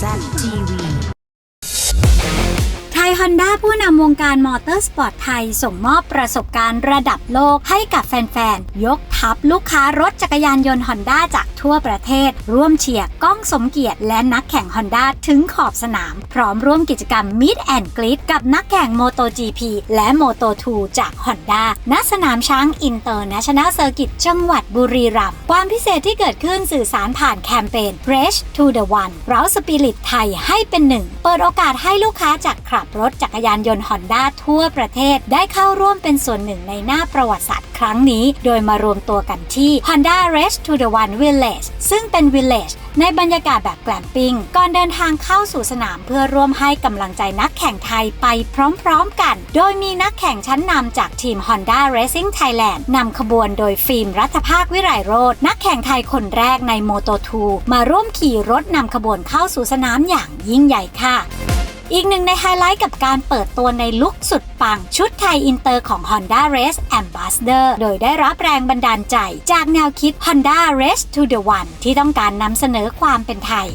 ZTV ไทย ฮอนด้าผู้นำวงการมอเตอร์สปอร์ตไทย ส่งมอบประสบการณ์ระดับโลกให้กับแฟนๆ ยกทัพลูกค้ารถจักรยานยนต์ฮอนด้าจากทั่วประเทศ ร่วมเชียร์ก้องสมเกียรติและนักแข่งฮอนด้าถึงขอบสนาม พร้อมร่วมกิจกรรม Meet and Greet กับนักแข่ง MotoGP และ Moto2 จากฮอนด้าณสนามช้างอินเตอร์เนชั่นแนลเซอร์กิตจังหวัดบุรีรัมย์ความพิเศษที่เกิดขึ้นสื่อสารผ่านแคมเปญ Race to the One เราสปิริตไทยให้เป็นหนึ่ง เปิดโอกาสให้ลูกค้าจากขับรถถจักรยานยนต์ฮอนด้าทั่วประเทศ ได้เข้าร่วมเป็นส่วนหนึ่งในหน้าประวัติศาสตร์ครั้งนี้ โดยมารวมตัวกันที่ Honda Race to the One Village ซึ่งเป็น Village ในบรรยากาศแบบแกลมปิ้ง ก่อนเดินทางเข้าสู่สนามเพื่อร่วมให้กำลังใจนักแข่งไทยไปพร้อมๆกัน โดยมีนักแข่งชั้นนำจากทีม Honda Racing Thailand นำขบวนโดยฟิล์มรัฐภาควิไลโรจนักแข่งไทยคนแรกใน Moto2 มาร่วมขี่รถนำขบวนเข้าสู่สนามอย่างยิ่งใหญ่ค่ะ อีกหนึ่งในไฮไลท์กับการเปิดตัวในลุคสุดปัง ชุดไทยอินเตอร์ของ Honda Race Ambassador โดยได้รับแรงบันดาลใจ จากแนวคิด Honda Race to the One ที่ต้องการนำเสนอความเป็นไทย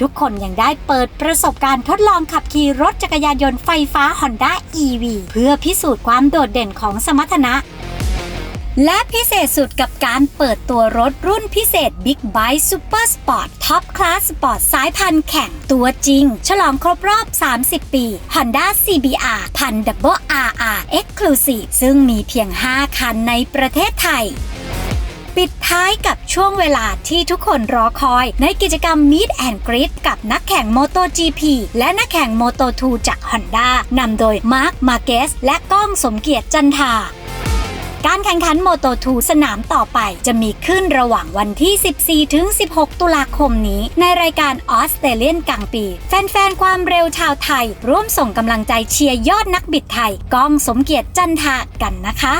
ทุกคนยังได้เปิดประสบการณ์ทดลองขับขี่รถจักรยานยนต์ไฟฟ้า Honda EV เพื่อพิสูจน์ความโดดเด่นของสมรรถนะ และพิเศษสุดกับการเปิดตัวรถรุ่นพิเศษ Big Bike Super Sport Top Class Sport สายพันธุ์แข่งตัวจริง ฉลองครบรอบ 30 ปี Honda CBR พัน Double RR Exclusive ซึ่งมีเพียง 5 คันในประเทศไทย ปิดท้ายกับช่วงเวลาที่ทุกคนรอคอย ในกิจกรรม Meet and Greet กับนักแข่ง MotoGP และนักแข่ง Moto2 จาก Honda นำโดยมาร์คมาเกสและก้องสมเกียรติจันทา การแข่งขันโมโตทูสนามต่อไปจะมีขึ้นระหว่างวันที่ 14 ถึง 16 ตุลาคมนี้ ในรายการออสเตรเลียนกลางปี แฟนๆ ความเร็วชาวไทย ร่วมส่งกำลังใจเชียร์ยอดนักบิดไทยก้องสมเกียรติจันทากันนะคะ